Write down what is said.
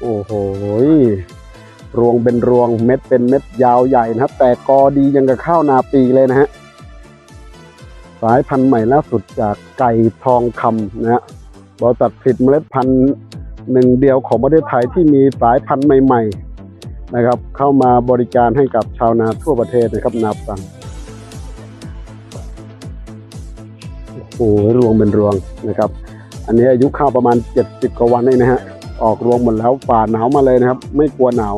โอ้โหรวงเป็นรวงเม็ดเป็นเม็ดยาวใหญ่นะครับ แต่กอดียังกับข้าวนาปีเลยนะฮะสายพันธุ์ใหม่ล่าสุดจากไก่ทองคำนะฮะบริษัทผลิตเมล็ดพันธุ์หนึ่งเดียวของประเทศไทยที่มีสายพันธุ์ใหม่ๆนะครับ เข้ามาบริการให้กับชาวนาทั่วประเทศนะครับนับตังโอ้โหรวงเป็นรวงนะครับ อันนี้อายุข้าวประมาณ 70 กว่าวันเองนะฮะ ออกรวงหมดแล้วฝ่าหนาวมาเลยนะครับ ไม่กลัวหนาว